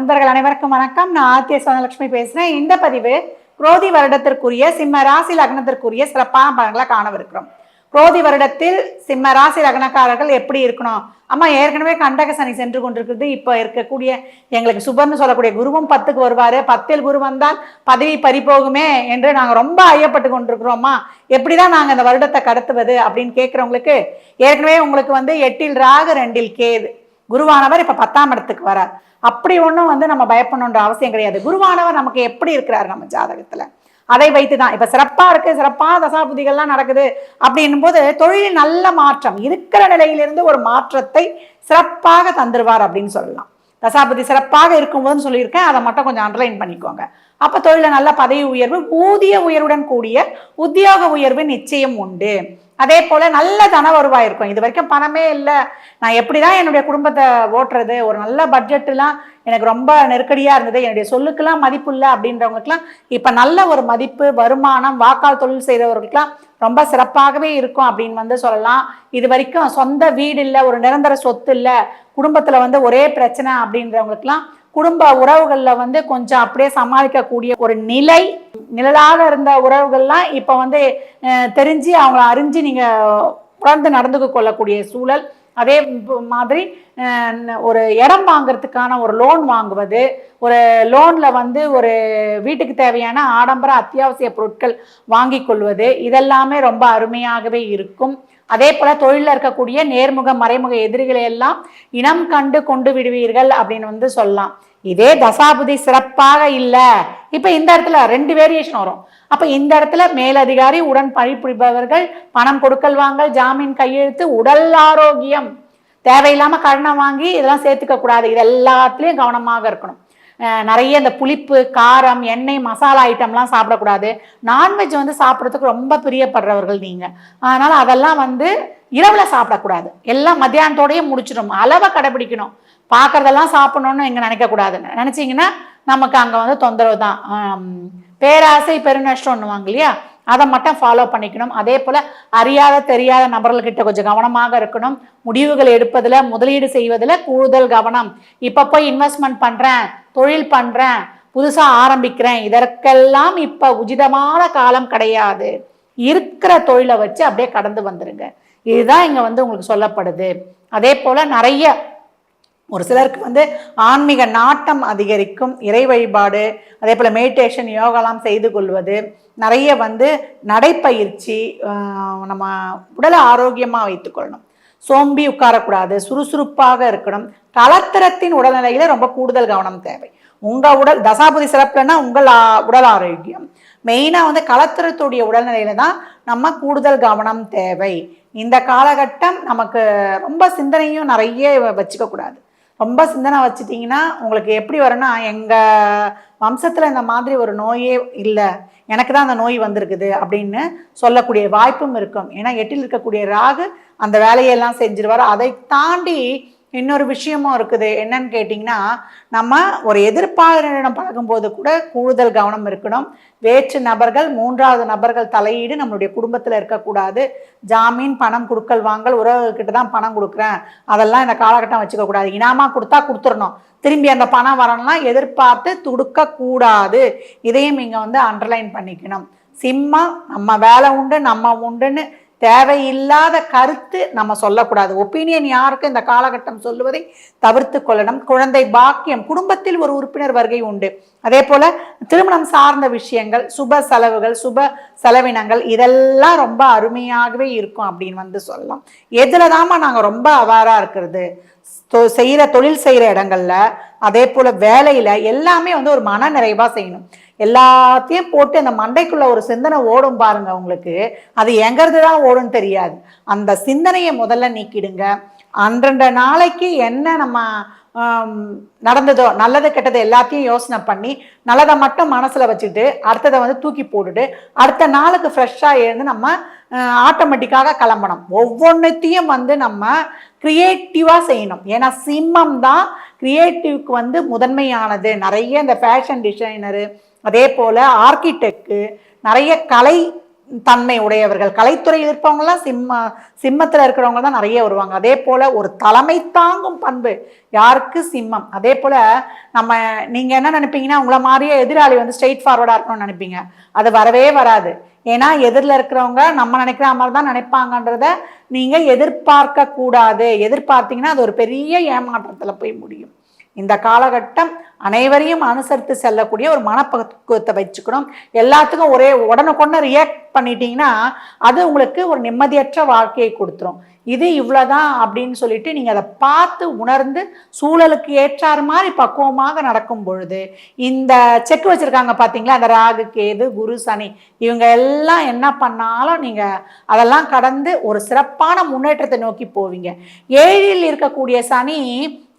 அன்பர்கள் அனைவருக்கும் வணக்கம். நான் ஆத்திய சோனலட்சுமி பேசுகிறேன் இந்த பதிவு குரோதி வருடத்திற்குரிய சிம்ம ராசி லக்னத்திற்குரிய சிறப்பான பலன்களை காணவிருக்கிறோம். குரோதி வருடத்தில் சிம்ம ராசி லக்னக்காரர்கள் எப்படி இருக்கணும்? அம்மா ஏற்கனவே கண்டக சனி சென்று கொண்டிருக்கிறது. இப்போ இருக்கக்கூடிய எங்களுக்கு சுபர்னு சொல்லக்கூடிய குருவும் பத்துக்கு வருவார். பத்தில் குரு வந்தால் பதவி பறிபோகுமே என்று நாங்கள் ரொம்ப ஐயப்பட்டு கொண்டிருக்கிறோம்மா எப்படிதான் நாங்கள் இந்த வருடத்தை கடத்துவது அப்படின்னு கேட்குறவங்களுக்கு ஏற்கனவே உங்களுக்கு வந்து எட்டில் ராகு ரெண்டில் கேது. குருவானவர் இப்போ பத்தாம் இடத்துக்கு வரார். அப்படி ஒன்றும் வந்து நம்ம பயப்படணுன்ற அவசியம் கிடையாது. குருவானவர் நமக்கு எப்படி இருக்கிறார் நம்ம ஜாதகத்தில்? அதை வைத்து தான் இப்போ சிறப்பாக இருக்குது சிறப்பாக தசாபுதிகள்லாம் நடக்குது அப்படின்னும் போது தொழில் நல்ல மாற்றம் இருக்கிற நிலையிலிருந்து ஒரு மாற்றத்தை சிறப்பாக தந்துருவார் அப்படின்னு சொல்லலாம். தசாபதி சிறப்பாக இருக்கும்போதுன்னு சொல்லியிருக்கேன். அதை மட்டும் கொஞ்சம் அண்டர்லைன் பண்ணிக்கோங்க. அப்போ தொழில நல்ல பதவி உயர்வு ஊதிய உயர்வுடன் கூடிய உத்தியோக உயர்வு நிச்சயம் உண்டு. அதே போல் நல்ல தன வருவாய் இருக்கும். இது வரைக்கும் பணமே இல்லை. நான் எப்படி தான் என்னுடைய குடும்பத்தை ஓட்டுறது? ஒரு நல்ல பட்ஜெட்டுலாம் எனக்கு ரொம்ப நெருக்கடியாக இருந்தது. என்னுடைய சொல்லுக்கெல்லாம் மதிப்பு இல்லை அப்படின்றவங்களுக்குலாம் இப்போ நல்ல ஒரு மதிப்பு வருமானம் வாக்கால் தொழில் செய்கிறவர்களுக்கெல்லாம் ரொம்ப சிறப்பாகவே இருக்கும் அப்படின்னு வந்து சொல்லலாம். இது வரைக்கும் சொந்த வீடு இல்லை ஒரு நிரந்தர சொத்து இல்லை குடும்பத்தில் வந்து ஒரே பிரச்சனை அப்படின்றவங்களுக்குலாம் குடும்ப உறவுகளில் வந்து கொஞ்சம் அப்படியே சமாளிக்கக்கூடிய ஒரு நிலை நிழலாக இருந்த உறவுகள்லாம் இப்போ வந்து தெரிஞ்சு அவங்கள அறிஞ்சு நீங்கள் உணர்ந்து நடந்து கொள்ளக்கூடிய சூழல். அதே மாதிரி ஒரு இடம் வாங்கிறதுக்கான ஒரு லோன் வாங்குவது ஒரு லோனில் வந்து ஒரு வீட்டுக்கு தேவையான ஆடம்பர அத்தியாவசிய பொருட்கள் வாங்கி கொள்வது இதெல்லாமே ரொம்ப அருமையாகவே இருக்கும். அதே போல தொழிலில் இருக்கக்கூடிய நேர்முக மறைமுக எதிரிகளை எல்லாம் இனம் கண்டு கொண்டு விடுவீர்கள் அப்படின்னு வந்து சொல்லலாம். இதே தசாபுதி சிறப்பாக இல்லை. இப்போ இந்த இடத்துல ரெண்டு வேரியேஷன் வரும். அப்போ இந்த இடத்துல மேலதிகாரி உடன் பணிபுரிபவர்கள் பணம் கொடுக்கல் வாங்கல் ஜாமீன் கையெழுத்து உடல் ஆரோக்கியம். தேவையில்லாமல் கடனை வாங்கி இதெல்லாம் சேர்த்துக்க கூடாது. இது எல்லாத்துலேயும் கவனமாக இருக்கணும். நிறைய இந்த புளிப்பு காரம் எண்ணெய் மசாலா ஐட்டம்லாம் சாப்பிடக்கூடாது. நான்வெஜ் வந்து சாப்பிட்றதுக்கு ரொம்ப பிரியப்படுறவர்கள் நீங்கள் அதனால் அதெல்லாம் வந்து இரவில் சாப்பிடக்கூடாது. எல்லாம் மத்தியானத்தோடயே முடிச்சிடும் அளவை கடைபிடிக்கணும். பார்க்குறதெல்லாம் சாப்பிடணும்னு இங்கே நினைக்கக்கூடாதுன்னு நினச்சிங்கன்னா நமக்கு அங்கே வந்து தொந்தரவு தான். பேராசை பெருநஷ்டம்னுவாங்க இல்லையா? அதை மட்டும் ஃபாலோ பண்ணிக்கணும். அதே போல் அறியாத தெரியாத நபர்கள்கிட்ட கொஞ்சம் கவனமாக இருக்கணும். முடிவுகள் எடுப்பதில் முதலீடு செய்வதில் கூடுதல் கவனம். இப்போ போய் இன்வெஸ்ட்மெண்ட் பண்ணுறேன் தொழில் பண்ணுறேன் புதுசாக ஆரம்பிக்கிறேன் இதற்கெல்லாம் இப்போ உச்சிதமான காலம் கிடையாது. இருக்கிற தொழிலை வச்சு அப்படியே கடந்து வந்துடுங்க இதுதான் இங்கே வந்து உங்களுக்கு சொல்லப்படுது. அதே போல் நிறைய ஒரு சிலருக்கு வந்து ஆன்மீக நாட்டம் அதிகரிக்கும் இறை வழிபாடு அதே போல் மெடிடேஷன் யோகாலாம் செய்து கொள்வது நிறைய வந்து நடைப்பயிற்சி நம்ம உடலை ஆரோக்கியமாக வைத்துக்கொள்ளணும் சோம்பி உட்காரக்கூடாது சுறுசுறுப்பாக இருக்கணும். கலத்திரத்தின் உடல்நிலையில ரொம்ப கூடுதல் கவனம் தேவை. உங்கள் உடல் தசாபதி சிறப்புலன்னா உங்கள் உடல் ஆரோக்கியம். மெயினாக வந்து கலத்திரத்துடைய உடல்நிலையில தான் நம்ம கூடுதல் கவனம் தேவை. இந்த காலகட்டம் நமக்கு ரொம்ப சிந்தனையும் நிறைய வச்சுக்கக்கூடாது. ரொம்ப சிந்தனை வச்சுட்டிங்கன்னா உங்களுக்கு எப்படி வரும்னா எங்கள் வம்சத்தில் இந்த மாதிரி ஒரு நோயே இல்லை. எனக்கு தான் அந்த நோய் வந்திருக்குது அப்படின்னு சொல்லக்கூடிய வாய்ப்பும் இருக்கும். ஏன்னா எட்டில் இருக்கக்கூடிய ராகு அந்த வேலையெல்லாம் செஞ்சிருவார். அதை தாண்டி இன்னொரு விஷயமும் இருக்குது. என்னன்னு கேட்டிங்கன்னா நம்ம ஒரு எதிர்ப்பாளரிடம் பழகும்போது கூட கூடுதல் கவனம் இருக்கணும். வேற்று நபர்கள் மூன்றாவது நபர்கள் தலையீடு நம்மளுடைய குடும்பத்தில் இருக்கக்கூடாது. ஜாமீன் பணம் கொடுக்கல் வாங்கல் உறவுகிட்ட தான் பணம் கொடுக்குறேன். அதெல்லாம் இந்த காலகட்டம் வச்சுக்க கூடாது கொடுத்தா கொடுத்துடணும் திரும்பி அந்த பணம் வரணும்னா எதிர்பார்த்து துடுக்கக்கூடாது. இதையும் இங்கே வந்து அண்டர்லைன் பண்ணிக்கணும். சிம்மா நம்ம வேலை உண்டு நம்ம உண்டுன்னு தேவையில்லாத கருத்து நம்ம சொல்லக்கூடாது. ஒப்பீனியன் யாருக்கும் இந்த காலகட்டம் சொல்லுவதை தவிர்த்து கொள்ளணும். குழந்தை பாக்கியம் குடும்பத்தில் ஒரு உறுப்பினர் வருகை உண்டு. அதே போல திருமணம் சார்ந்த விஷயங்கள் சுப செலவுகள் சுப செலவினங்கள் இதெல்லாம் ரொம்ப அருமையாகவே இருக்கும் அப்படின்னு வந்து சொல்லலாம். எதுல தாம்மா நாங்கள் ரொம்ப அவாரா இருக்கிறது? தொ- தொழில் செய்கிற இடங்கள்ல அதே போல் வேலையில் எல்லாமே வந்து ஒரு மன நிறைவாக செய்யணும். எல்லாத்தையும் போட்டு அந்த மண்டைக்குள்ள ஒரு சிந்தனை ஓடும் பாருங்க உங்களுக்கு. அது எங்கிறது தான் ஓடும்னு தெரியாது. அந்த சிந்தனையை முதல்ல நீக்கிடுங்க. அன்றண்ட நாளைக்கு என்ன நம்ம நடந்ததோ நல்லது கெட்டது எல்லாத்தையும் யோசனை பண்ணி நல்லதை மட்டும் மனசில் வச்சுட்டு அடுத்ததை வந்து தூக்கி போட்டுட்டு அடுத்த நாளுக்கு ஃப்ரெஷ்ஷாக எழுந்து நம்ம ஆட்டோமேட்டிக்காக கிளம்பணும். ஒவ்வொன்றுத்தையும் வந்து நம்ம க்ரியேட்டிவாக செய்யணும். ஏன்னா சிம்மம் தான் கிரியேட்டிவ்க்கு வந்து முதன்மையானது. நிறைய இந்த ஃபேஷன் டிசைனரு அதே போல் ஆர்கிடெக்டு நிறைய கலை தன்மை உடையவர்கள். கலைத்துறையில் இருப்பவங்கலாம் சிம்ம சிம்மத்தில் இருக்கிறவங்க தான் நிறைய வருவாங்க. அதே போல் ஒரு தலைமை தாங்கும் பண்பு யாருக்கு சிம்மம்? அதே போல் நம்ம நீங்கள் என்ன நினைப்பீங்கன்னா உங்களை மாதிரியே எதிராளி வந்து ஸ்ட்ரெயிட் ஃபார்வர்டாக இருக்கணும்னு நினைப்பீங்க. அது வரவே வராது. ஏன்னா எதிரில் இருக்கிறவங்க நம்ம நினைக்கிற மாதிரி தான் நினைப்பாங்கன்றத நீங்கள் எதிர்பார்க்க கூடாது. எதிர்பார்த்தீங்கன்னா அது ஒரு பெரிய ஏமாற்றத்தில் போய் முடியும். இந்த காலகட்டம் அனைவரையும் அனுசரித்து செல்லக்கூடிய ஒரு மனப்பக்குவத்தை வச்சுக்கணும். எல்லாத்துக்கும் ஒரே உடனுக்குடனே ரியாக்ட் பண்ணிட்டீங்கன்னா அது உங்களுக்கு ஒரு நிம்மதியற்ற வாழ்க்கையை கொடுத்துரும். இது இவ்வளோதான் அப்படின்னு சொல்லிட்டு நீங்கள் அதை பார்த்து உணர்ந்து சூழலுக்கு ஏற்றார் மாதிரி பக்குவமாக நடக்கும் பொழுது இந்த செக் வச்சுருக்காங்க பார்த்தீங்களா அந்த ராகு கேது குரு சனி இவங்க எல்லாம் என்ன பண்ணாலும் நீங்கள் அதெல்லாம் கடந்து ஒரு சிறப்பான முன்னேற்றத்தை நோக்கி போவீங்க. ஏழில் இருக்கக்கூடிய சனி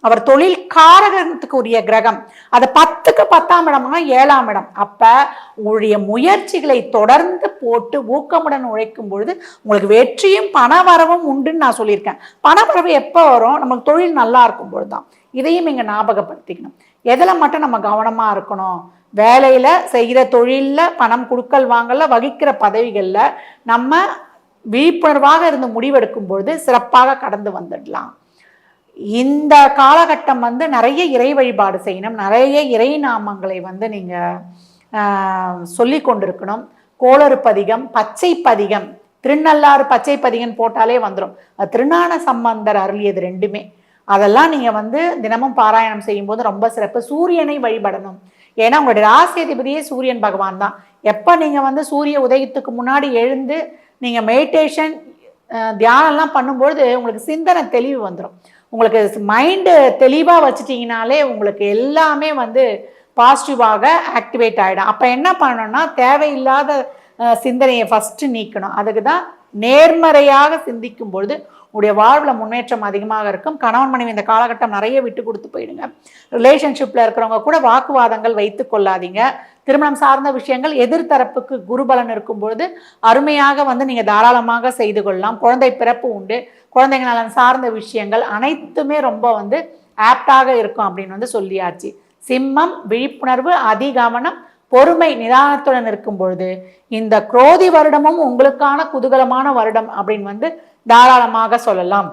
அவர் தொழில் காரகத்துக்கு உரிய கிரகம். அது பத்துக்கு பத்தாம் இடம்னா ஏழாம் இடம். அப்ப உங்களுடைய முயற்சிகளை தொடர்ந்து போட்டு ஊக்கமுடன் உழைக்கும் பொழுது உங்களுக்கு வெற்றியும் பண வரவும் உண்டுன்னு நான் சொல்லியிருக்கேன். பண வரவு எப்போ வரும்? நமக்கு தொழில் நல்லா இருக்கும் பொழுது தான் இதையும் இங்கே ஞாபகப்படுத்திக்கணும். எதில் மட்டும் நம்ம கவனமாக இருக்கணும்? வேலையில் செய்கிற தொழிலில் பணம் கொடுக்கல் வாங்கல வகிக்கிற பதவிகளில் நம்ம விழிப்புணர்வாக இருந்து முடிவெடுக்கும் பொழுது சிறப்பாக கடந்து வந்துடலாம். இந்த காலகட்டம் வந்து நிறைய இறை வழிபாடு செய்யணும். நிறைய இறை நாமங்களை வந்து நீங்கள் சொல்லி கொண்டிருக்கணும். கோளறு பதிகம் பச்சை பதிகம் திருநள்ளாறு பச்சை பதிகம் போட்டாலே வந்துடும் அது திருநான சம்பந்தர் அருளியது ரெண்டுமே. அதெல்லாம் நீங்கள் வந்து தினமும் பாராயணம் செய்யும்போது ரொம்ப சிறப்பு. சூரியனை வழிபடணும். ஏன்னா உங்களுடைய ராசியதிபதியே சூரியன் பகவான் தான். எப்போ நீங்கள் வந்து சூரிய உதயத்துக்கு முன்னாடி எழுந்து நீங்கள் மெடிடேஷன் தியானம்லாம் பண்ணும்பொழுது உங்களுக்கு சிந்தனை தெளிவு வந்துடும் உங்களுக்கு மைண்டு தெளிவாக வச்சுட்டிங்கனாலே உங்களுக்கு எல்லாமே வந்து பாசிட்டிவாக ஆக்டிவேட் ஆகிடும் அப்போ என்ன பண்ணணும்னா தேவையில்லாத சிந்தனையை ஃபஸ்ட்டு நீக்கணும். அதுக்கு தான் நேர்மறையாக சிந்திக்கும் பொழுது உடைய வாழ்வில் முன்னேற்றம் அதிகமாக இருக்கும். கணவன் மனைவி இந்த காலகட்டம் நிறைய விட்டு கொடுத்து போயிடுங்க. ரிலேஷன்ஷிப்பில் இருக்கிறவங்க கூட வாக்குவாதங்கள் வைத்து கொள்ளாதீங்க. திருமணம் சார்ந்த விஷயங்கள் எதிர்த்தரப்புக்கு குருபலன் இருக்கும்பொழுது அருமையாக வந்து நீங்கள் தாராளமாக செய்து கொள்ளலாம். குழந்தை பிறப்பு உண்டு. குழந்தைங்க நலன் சார்ந்த விஷயங்கள் அனைத்துமே ரொம்ப வந்து ஆப்டாக இருக்கும் அப்படின்னு வந்து சொல்லியாச்சு. சிம்மம் விழிப்புணர்வு அதிகவனம் பொறுமை நிதானத்துடன் இருக்கும் பொழுது இந்த குரோதி வருடமும் உங்களுக்கான குதூகலமான வருடம் அப்படின்னு வந்து தாராளமாக சொல்லலாம்.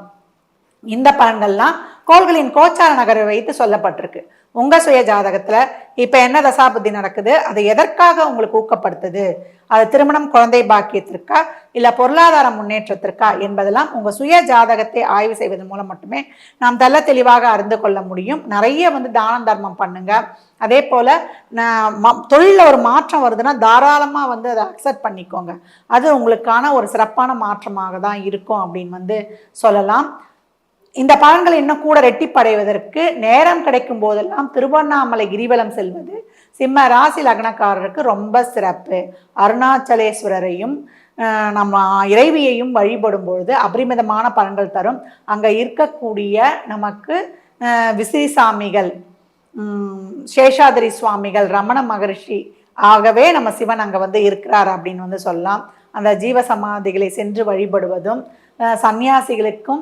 இந்த பலன்கள்லாம் கோள்களின் கோச்சார நகரை வைத்து சொல்லப்பட்டிருக்கு. உங்கள் சுய ஜாதகத்தில் இப்போ என்ன தசாபுத்தி நடக்குது? அது எதற்காக உங்களுக்கு ஊக்கப்படுத்துது? அது திருமணம் குழந்தை பாக்கியத்திற்கா? இல்லை பொருளாதார முன்னேற்றத்திற்கா? என்பதெல்லாம் உங்கள் சுய ஜாதகத்தை ஆய்வு செய்வதன் மூலம் மட்டுமே நாம் தெல்ல தெளிவாக அறிந்து கொள்ள முடியும். நிறைய வந்து தானம் தர்மம் பண்ணுங்க. அதே போல் தொழிலில் ஒரு மாற்றம் வருதுன்னா தாராளமாக வந்து அதை அக்செப்ட் பண்ணிக்கோங்க. அது உங்களுக்கான ஒரு சிறப்பான மாற்றமாக தான் இருக்கும் அப்படின்னு வந்து சொல்லலாம். இந்த பலன்கள் இன்னும் கூட ரெட்டிப்படைவதற்கு நேரம் கிடைக்கும் போதெல்லாம் திருவண்ணாமலை கிரிவலம் செல்வது சிம்ம ராசி லக்னக்காரருக்கு ரொம்ப சிறப்பு. அருணாச்சலேஸ்வரரையும் நம்ம இறைவியையும் வழிபடும் பொழுது அபரிமிதமான பலன்கள் தரும். அங்கே இருக்கக்கூடிய நமக்கு விசிறிசாமிகள் சேஷாதிரி சுவாமிகள் ரமண மகரிஷி ஆகவே நம்ம சிவன் அங்கே வந்து இருக்கிறார் அப்படின்னு வந்து சொல்லலாம். அந்த ஜீவ சமாதிகளை சென்று வழிபடுவதும் சன்னியாசிகளுக்கும்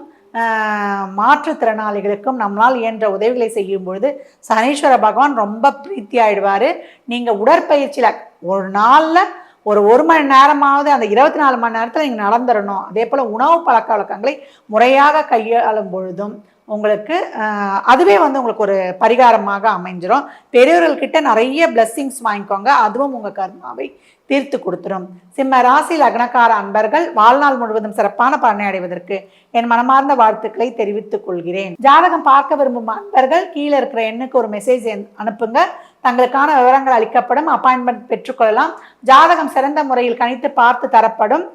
மாற்றுத்திறனாளிகளுக்கும் நம்மளால் இயன்ற உதவிகளை செய்யும் பொழுது சனீஸ்வர பகவான் ரொம்ப பிரீத்தி ஆயிடுவார் நீங்கள் உடற்பயிற்சியில் ஒரு நாளில் ஒரு ஒரு மணி நேரமாவது அந்த இருபத்தி நாலு மணி நேரத்தில் நீங்கள் நடந்துடணும் அதே போல் உணவு பழக்க வழக்கங்களை முறையாக கையாளும் பொழுதும் உங்களுக்கு அதுவே வந்து உங்களுக்கு ஒரு பரிகாரமாக அமைஞ்சிரும். பெரியவர்கள்கிட்ட நிறைய பிளஸ்ஸிங்ஸ் வாங்கிக்கோங்க. அதுவும் உங்கள் கர்மாவை தீர்த்து கொடுத்துரும். சிம்ம ராசி லக்னக்கார அன்பர்கள் வாழ்நாள் முழுவதும் சிறப்பான பலனை அடைவதற்கு என் மனமார்ந்த வாழ்த்துக்களை தெரிவித்துக் கொள்கிறேன். ஜாதகம் பார்க்க விரும்பும் அன்பர்கள் கீழே இருக்கிற எண்ணுக்கு ஒரு மெசேஜ் அனுப்புங்க. தங்களுக்கான விவரங்கள் அளிக்கப்படும். அப்பாயின்மெண்ட் பெற்றுக்கொள்ளலாம் ஜாதகம் சிறந்த முறையில் கணித்து பார்த்து தரப்படும்.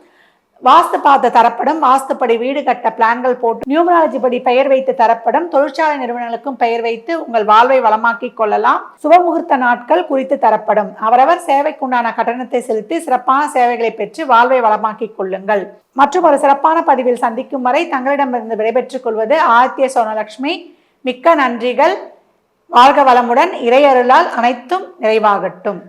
வாஸ்து பார்த்து தரப்படும் வாஸ்துப்படி வீடு கட்ட பிளான்கள் போட்டு நியூமராலஜி படி பெயர் வைத்து தரப்படும் தொழிற்சாலை நிறுவனங்களுக்கும் பெயர் வைத்து உங்கள் வாழ்வை வளமாக்கி கொள்ளலாம். சுபமுகூர்த்த நாட்கள் குறித்து தரப்படும். அவரவர் சேவைக்குண்டான கட்டணத்தை செலுத்தி சிறப்பான சேவைகளை பெற்று வாழ்வை வளமாக்கி கொள்ளுங்கள். மற்றும் ஒரு சிறப்பான பதிவில் சந்திக்கும் வரை தங்களிடமிருந்து விடைபெற்றுக் கொள்வது ஆதித்ய சோனலட்சுமி மிக்க நன்றிகள். வாழ்க வளமுடன். இறையருளால் அனைத்தும் நிறைவாகட்டும்.